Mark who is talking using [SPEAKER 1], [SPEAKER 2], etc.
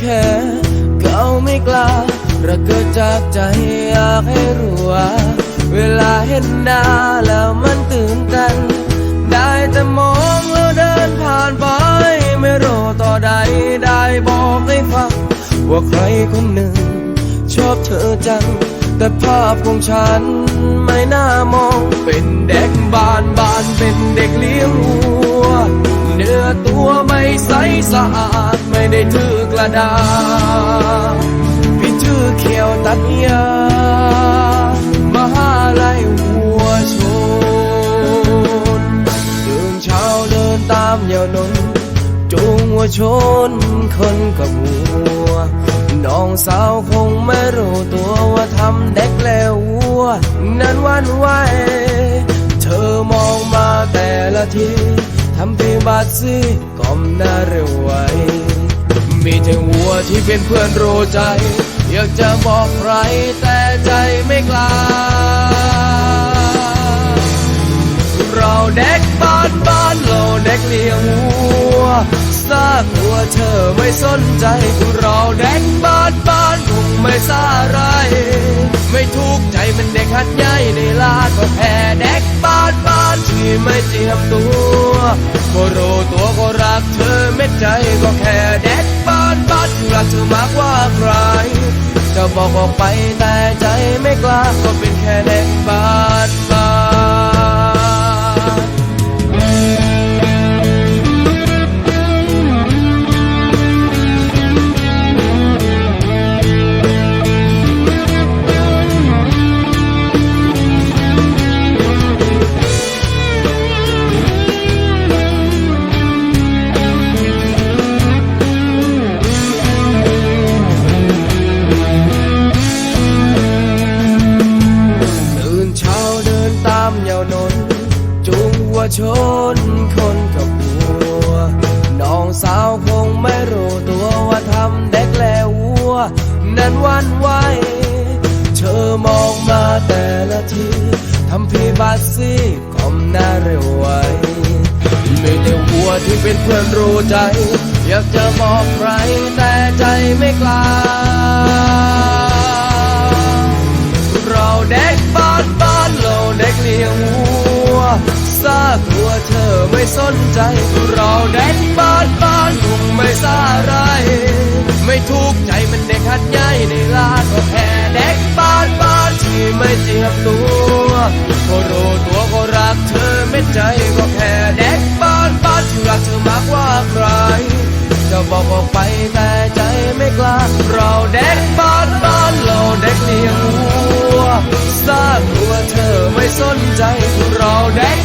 [SPEAKER 1] แค่เขาไม่กล้าระเกิดจากใจอยากให้รู้ว่าเวลาเห็นหน้าแล้วมันตื่นเต้นได้แต่มองแล้วเดินผ่านไป ไม่รู้ต่อใดได้บอกให้ฟังว่าใครคนหนึ่ง ชอบเธอจัง แต่ภาพของฉันไม่น่ามองเป็นเด็กบ้านบ้านเป็นเด็กเลี้ยงวัวเนื้อตัวไม่ใสสะอาด ไม่ได้ถือกระดาษพี่ถือเขียวตัดยามหาลัยวัวชนตื่นเช้าเดินตามเหยาวนนจูงวัวชนคนกับวัว น้องสาวคงไม่รู้ตัวว่าทำเด็กแล้ววัว นั้นวันไหวเธอมองมาแต่ละทีทำเพียงบาดซีก้มหน้าเร็วไว มีแต่วัวที่เป็นเพื่อนรู้ใจ อยากจะบอกใครแต่ใจไม่กล้า เราเด็กบ้านบ้านเราเด็กเลี้ยงวัวซากวัวเธอไม่สนใจเราเด็กบ้านบ้านคงไม่สาไร ไม่ทุกข์ใจมันเด็กหัดใหญ่ในลาดก็แพ้เด็กบ้านบ้านที่ไม่เจียมตัวก็รู้ตัวก็รักเธอเม็ดใจก็แค่เด็ก บ้านบ้านที่รักเธอมากกว่าใครจะบอกออกไปแต่ใจไม่กล้าก็เป็นแค่เด็กบ้านบ้านตื่น ชนคนกับวัว น้องสาวคงไม่รู้ตัวว่าทำเด็กแล้ววัว นั้นวันไหวเธอมองมาแต่ละทีทำพี่บาดซีก้มหน้าเร็วไวไม่ได้วัวที่เป็นเพื่อนรู้ใจ อยากจะบอกใครแต่ใจไม่กล้า ซากวัวเธอไม่สนใจเราเด็กบ้านบ้านคงไม่สาไร ไม่ทุกข์ใจมันเด็กหัดใหญ่ในลาก็แค่เด็กบ้านบ้านที่ไม่เจียมตัวก็รู้ตัวก็รักเธอไม่ใจก็แค่เด็กบ้านบ้านที่รักเธอมากกว่าใคร สร้างวัวเธอไม่สนใจเราได้